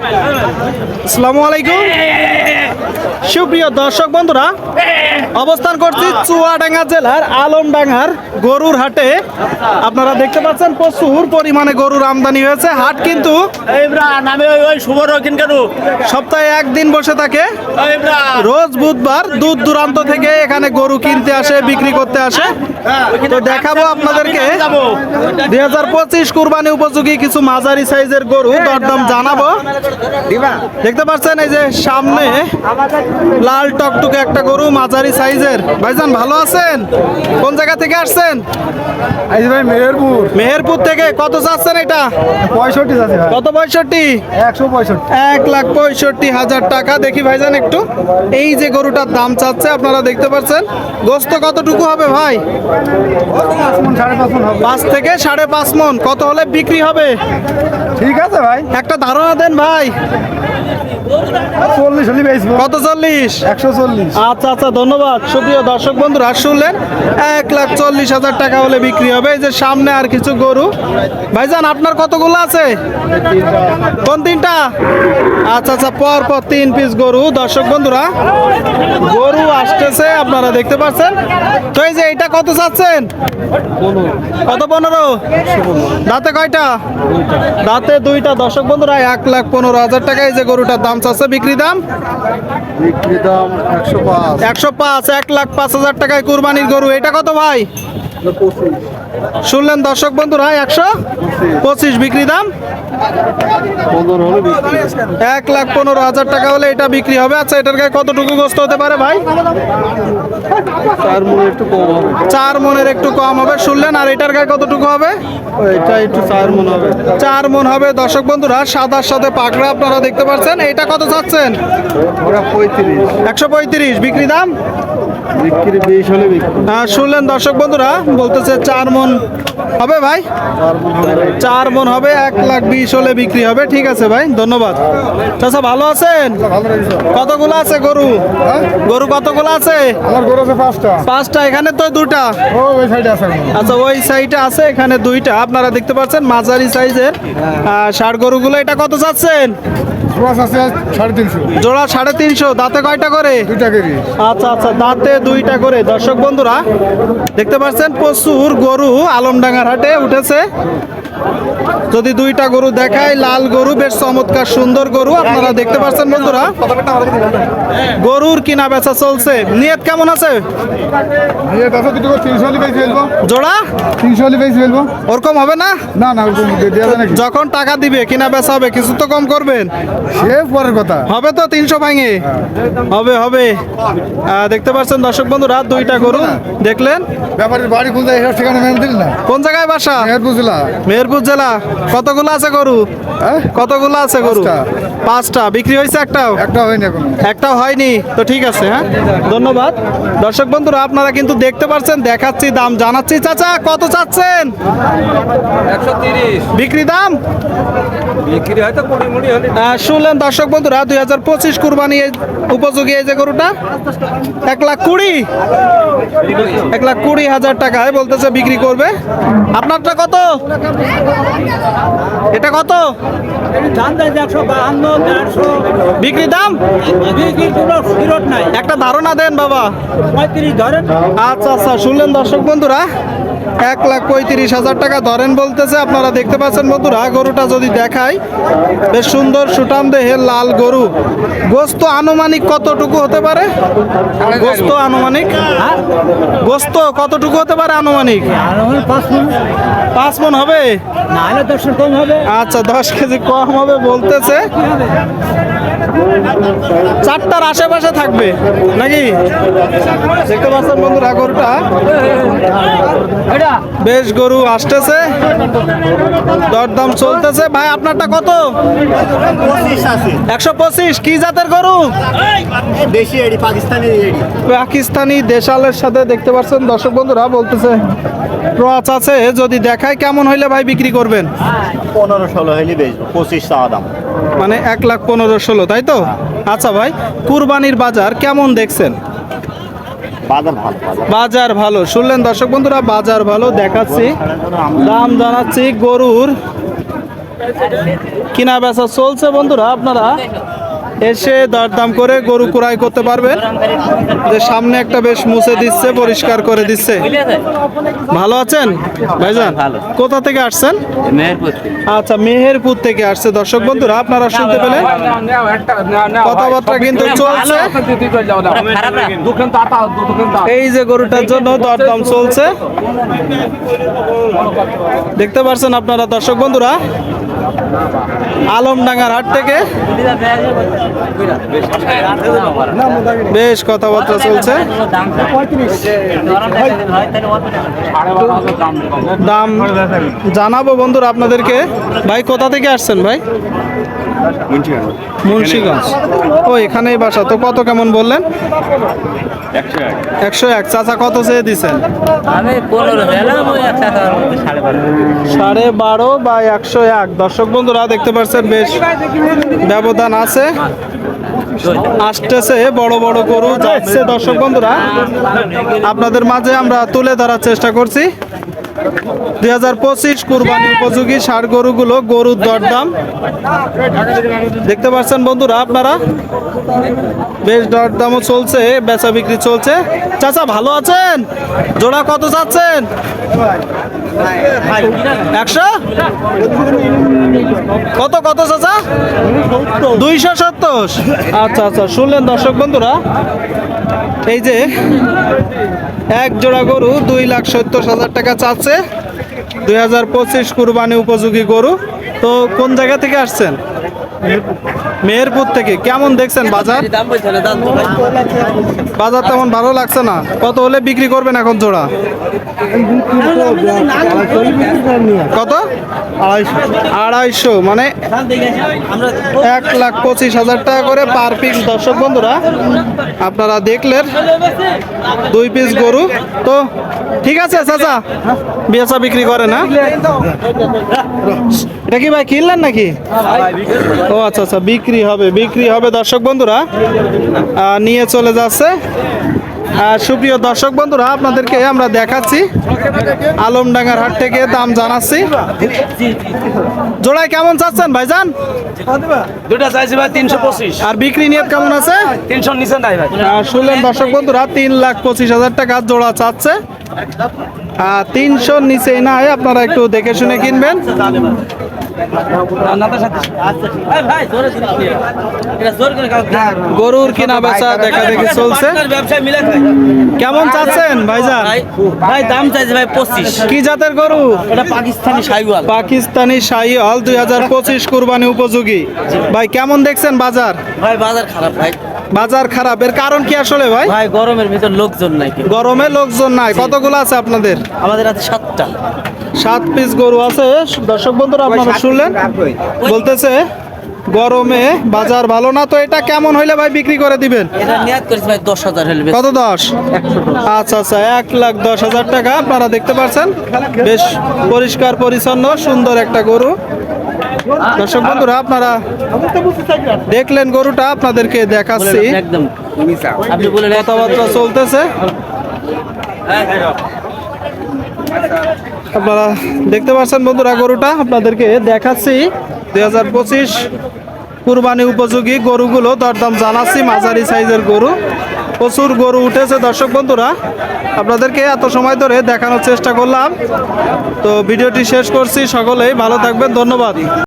আসসালামু আলাইকুম। সুপ্রিয় দর্শক বন্ধুরা অবস্থান করছি চুয়াডাঙ্গা জেলার আলমডাঙ্গার গরুর হাটে। আপনারা দেখতে পাচ্ছেন প্রচুর পরিমাণে গরুর আমদানি হয়েছে। হাট কিন্তু সপ্তাহে একদিন বসে থাকে। রোজ বুধবার দূর দূরান্ত থেকে এখানে গরু কিনতে আসে বিক্রি করতে আসে। তো দেখাবো আপনাদেরকে। দুই হাজার পঁচিশ কুরবানি উপযোগী কিছু মাঝারি সাইজের গরু দরদাম জানাব। দেখতে পাচ্ছেন এই যে সামনে লাল টকটকে একটা গরু মাঝারি সাইজের। ভাইজান ভালো আছেন? কোন জায়গা থেকে আসছেন? এই ভাই মেহেরপুর। মেহেরপুর থেকে। কত চাচ্ছেন এটা? পঁয়ষট্টি কত পঁয়ষট্টি? একশো পঁয়ষট্টি। এক লাখ পঁয়ষট্টি হাজার টাকা। দেখি ভাইজান একটু। এই যে গরুটার দাম চাচ্ছে আপনারা দেখতে পাচ্ছেন। গোস্ত কতটুকু হবে ভাই? পাঁচ থেকে সাড়ে পাঁচ মন। কত হলে বিক্রি হবে? ঠিক আছে ভাই। একটা ধারণা দেন ভাই। চল্লিশ হলে বেচবো। কত চল্লিশ? একশো চল্লিশ। আচ্ছা আচ্ছা ধন্যবাদ। সুপ্রিয় দর্শক বন্ধুরা শুনলেন? এক লাখ চল্লিশ হাজার টাকা হলে বিক্রি হবে। এই যে সামনে আর কিছু গরু। ভাইজান আপনার কতগুলো আছে? কোন তিনটা? আচ্ছা আচ্ছা পর পর তিন পিস গরু। দর্শক বন্ধুরা গরু আসতেছে আপনারা দেখতে পাচ্ছেন। তো এই যে এটা কত চাচ্ছেন? কত পনেরো? দাঁতে কয়টা? দাঁতে দুইটা। দর্শক বন্ধুরা এক লাখ পনেরো হাজার টাকা এই যে গরুটার দাম চাচ্ছে বিক্রি দাম? বিক্রি দাম একশো পাঁচ। একশো পাঁচ এক লাখ পাঁচ হাজার টাকায় কুরবানির গরু। এটা কত ভাই? শুনলেন দর্শক বন্ধুরা একশো পঁচিশ বিক্রি দাম। এক লাখ পনেরো হাজার টাকা হলে এটা বিক্রি হবে। আচ্ছা এটার গায়ে কতটুকু গোস্ত হতে পারে ভাই? চার মনে একটু কম হবে। চার মনের একটু কম হবে শুনলেন? আর এটার গায়ে কতটুকু হবে? এটা একটু চার মন হবে। চার মন হবে। দর্শক বন্ধুরা সাদার সাথে পাকড়া আপনারা দেখতে পাচ্ছেন। এটা কত চাচ্ছেন? একশো পঁয়ত্রিশ বিক্রি দাম? বিক্রি বিশ হলে বিক্রি। শুনলেন দর্শক বন্ধুরা বলতেছে চার মন হবে ভাই? চার মন হবে এক লাখ বিশ হলে বিক্রি হবে। ঠিক আছে ভাই ধন্যবাদ। চাচা ভালো আছেন? কতগুলো আছে গরু? হ্যাঁ? গরু কতগুলো আছে? পাঁচটা। এখানে তো দুটা। আচ্ছা ওই সাইডে আছে এখানে দুইটা। আপনারা দেখতে পাচ্ছেন মাঝারি সাইজের আহ, ষাড় গরুগুলো এটা কত চাচ্ছেন? আছে সাড়ে তিনশো। জোড়া সাড়ে তিনশো দাঁতে কয়টা করে? দুইটা করে আচ্ছা আচ্ছা দাঁতে দুইটা করে। দর্শক বন্ধুরা দেখতে পাচ্ছেন প্রচুর গরু আলমডাঙ্গার হাটে উঠেছে। যদি দুইটা গরু দেখায় লাল গরু বেশ চমৎকার সুন্দর গরু আপনারা দেখতে পাচ্ছেন বন্ধুরা। গরুর কিনা বেচা চলছে। নিয়ত কেমন আছে? জোড়া? তিনশো ওরকম হবে না? না না যখন টাকা দিবে কিনা বেচা হবে কিছু তো কম করবেন। সে পরের কথা। হবে তো তিনশো ভাঙে? হবে হবে। দেখতে পাচ্ছেন দর্শক বন্ধুরা দুইটা গরু। দেখলেন? ব্যাপারের বাড়ি কোন জায়গায় কোন জায়গায় বাসা? মেহেরপুর জেলা। মেহেরপুর জেলা। কতগুলো আছে গরু? হ্যাঁ? কতগুলো আছে গরু? পাঁচটা। বিক্রি হয়েছে একটাও? একটা হয়নি এখন। একটাও হয়নি? তো ঠিক আছে হ্যাঁ? ধন্যবাদ। দর্শক বন্ধুরা আপনারা কিন্তু দেখতে পাচ্ছেন দেখাচ্ছি দাম জানাচ্ছি। চাচা কত চাচ্ছেন? বিক্রি দাম? শুনলেন দর্শক বন্ধুরা দুই হাজার পঁচিশ কুরবানি উপযোগী এই যে গরুটা? এক লাখ কুড়ি? এক লাখ কুড়ি হাজার টাকায় বলতেছে বিক্রি করবে। আপনারটা কত? এটা কত? বিক্রি দাম? একটা ধারণা দেন বাবা। আচ্ছা আচ্ছা শুনলেন দর্শক বন্ধুরা এক লাখ পঁয়ত্রিশ হাজার টাকা ধরেন বলতেছে। আপনারা দেখতে পাচ্ছেন বন্ধুরা গরুটা যদি দেখাই বেশ সুন্দর সুটাম দেহের লাল গরু। গোস্ত আনুমানিক কতটুকু হতে পারে? গোস্ত আনুমানিক? গোস্ত কতটুকু হতে পারে আনুমানিক? পাঁচ মন হবে। আচ্ছা দশ কেজি কম হবে বলতেছে। চারটার আশেপাশে থাকবে নাকি? দেখতে পাচ্ছেন বন্ধুরা গরুটা বেশ গরু আসতেছে। দরদাম চলতেছে। ভাই আপনারটা কত? একশো পঁচিশ। কি জাতের গরু? পাকিস্তানি দেশালের সাথে দেখতে পাচ্ছেন। দর্শক বন্ধুরা বলতেছে ক্রচ আছে। যদি দেখায় কেমন হইলে ভাই বিক্রি করবেন? পনেরো ষোলো হইলে বেচবো। পঁচিশ টাকা দাম। মানে এক লাখ পনেরো ষোলো তাই তো? আচ্ছা ভাই কুরবানির বাজার কেমন দেখছেন? বাজার ভালো শুনলেন দর্শক বন্ধুরা বাজার ভালো দেখাচ্ছি। দাম জানাচ্ছি গরুর। কিনা বেচা চলছে বন্ধুরা আপনারা? এসে দরদাম করে গরু কুড়াই করতে পারবেন যে সামনে একটা বেশ মুছে দিচ্ছে পরিষ্কার করে দিচ্ছে। ভালো আছেন? ভাইজান কোথা থেকে আসছেন? মেহেরপুর আচ্ছা মেহেরপুর থেকে আসছে। দর্শক বন্ধুরা আপনারা শুনতে পেলেন? কথাবার্তা কিন্তু চলছে। এই যে গরুটার জন্য দরদাম চলছে। দেখতে পাচ্ছেন আপনারা দর্শক বন্ধুরা? আলমডাঙ্গার হাট থেকে বেশ কথাবার্তা চলছে। দাম জানাব বন্ধুরা আপনাদেরকে। ভাই কোথা থেকে আসছেন ভাই? মুন্সিগঞ্জ। ও এখানেই বাসা। তো কত কেমন বললেন? একশো এক। চাচা কত চেয়ে টাকা সাড়ে বারো। বা একশো এক। দর্শক বন্ধুরা দেখতে পাচ্ছেন বেশ ব্যবধান আছে। আসতেছে বড় বড় গরু যাচ্ছে দর্শক বন্ধুরা। আপনাদের মাঝে আমরা তুলে ধরার চেষ্টা করছি। দুই হাজার পঁচিশ কুরবানি উপযোগী ষাড় গরুগুলো, গরুর দরদাম। দেখতে পাচ্ছেন বন্ধুরা আপনারা। বেশ দরদামও চলছে, বেচা বিক্রি চলছে। চাচা, ভালো আছেন? জোড়া কত চাচ্ছেন? একশো? কত কত চাচা? দুইশো সত্তর। আচ্ছা আচ্ছা শুনলেন দর্শক বন্ধুরা, এই যে এক জোড়া গরু দুই লাখ সত্তর হাজার টাকা চাচ্ছে, দুই হাজার পঁচিশ কুরবানি উপযোগী গরু। তো কোন জায়গা থেকে আসছেন? মেহেরপুর থেকে। কেমন দেখছেন বাজার? বাজার তেমন ভালো লাগছে না। কত হলে বিক্রি করবেন এখন জোড়া? কত? আড়াইশো। মানে এক লাখ পঁচিশ হাজার টাকা করে পার পিস। দর্শক বন্ধুরা, আপনারা দেখলেন দুই পিস গরু। তো ঠিক আছে চাচা, বেচা বিক্রি করে না? এটা কি ভাই কিনলেন নাকি? ও আচ্ছা আচ্ছা বিক্রি হবে বিক্রি হবে দর্শক বন্ধুরা। নিয়ে চলে যাচ্ছে। আর সুপ্রিয় দর্শক বন্ধুরা আপনাদেরকে আমরা দেখাচ্ছি। আলমডাঙ্গার হাট থেকে দাম জানাচ্ছি। জোড়ায় কেমন চাচ্ছেন ভাইজান? দুটা চাইছি ভাই তিনশো পঁচিশ। আর বিক্রি নিয়ত কেমন আছে? তিনশো নিচে নাই ভাই। আর শুনলেন দর্শক বন্ধুরা তিন লাখ পঁচিশ হাজার টাকা জোড়া চাচ্ছে। তিনশোর নিচেই না আপনারা একটু দেখে শুনে কিনবেন। ভাই জোরে দিন এটা জোর করে কাউ গরুর কিনা বেচা দেখা দেখি চলছে। ব্যবসায় মিলে কেমন চাচ্ছেন ভাইজান? ভাই ভাই দাম চাইছে ভাই পঁচিশ। কি জাতের গরু? এটা পাকিস্তানি সাইওয়াল পাকিস্তানি শাহি হল দুই হাজার পঁচিশ কুরবানি উপযোগী। ভাই কেমন দেখছেন বাজার? ভাই বাজার খারাপ ভাই। বাজার খারাপ। এর কারণ কি আসলে ভাই? ভাই গরমের ভিতর লোকজন নাই গরমে লোকজন নাই। কতগুলো আছে আপনাদের? আমাদের হাতে সাতটা। সাত পিস গরু আছে। দর্শক বন্ধুরা আপনারা শুনলেন? বলতেছে গরমে বাজার ভালো না তো এটা কেমন হইলে ভাই বিক্রি করে দিবেন? এটা নিয়াত করেছে ভাই দশ কত দশ? আচ্ছা আচ্ছা এক লাখ দশ হাজার টাকা আপনারা দেখতে পাচ্ছেন বেশ পরিষ্কার পরিচ্ছন্ন সুন্দর একটা গরু। দর্শক বন্ধুরা আপনারা দেখলেন গরুটা আপনাদেরকে দেখাচ্ছি। একদম। আপনি বলেন কথাবার্তা চলতেছে। আপনারা দেখতে পাচ্ছেন বন্ধুরা গরুটা, আপনাদেরকে দেখাচ্ছি। দুই হাজার পঁচিশ কুরবানি উপযোগী গরুগুলো, দরদাম জানাচ্ছি, মাঝারি সাইজের গরু। প্রচুর গরু উঠেছে দর্শক বন্ধুরা। আপনাদেরকে এত সময় ধরে দেখানোর চেষ্টা করলাম। তো ভিডিওটি শেষ করছি, সকলেই ভালো থাকবেন, ধন্যবাদ।